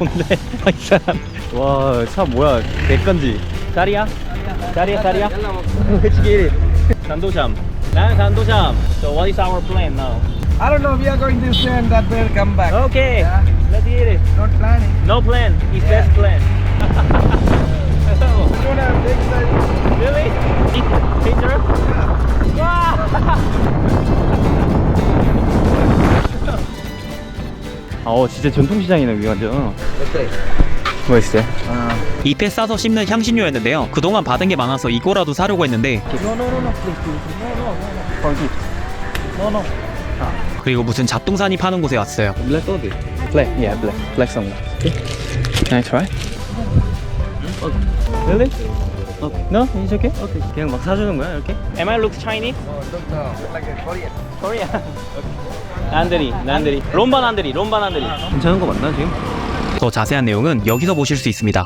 뭔데? 이 사람. 와, 차 뭐야? 내 건지. 쌀이야? 쌀이야, 쌀이야? 그치기. 산도샴. 난 산도샴. So what is our plan now? I don't know. We are going to stay and that will come back. Okay. Yeah. Let's eat it. Not planning. No plan. It's Yeah. best plan. 어 진짜 전통시장이네 여기 완전 Okay. 뭐 있어요? 잎에 싸서 씹는 향신료였는데요. 그동안 받은 게 많아서 이거라도 사려고 했는데 No no no no please please no no no no for gift No no 그리고 무슨 잡동사니 파는 곳에 왔어요. Black all this Black yeah black black sunglass okay. Can I try? Really? Okay. No? It's okay? Okay 그냥 막 사주는 거야 이렇게? Am I look Chinese? Oh, look now. Look like a Korean. Korea 난들이 난들이 롬바 난들이 롬바 난들이 괜찮은 거 맞나 지금? 더 자세한 내용은 여기서 보실 수 있습니다.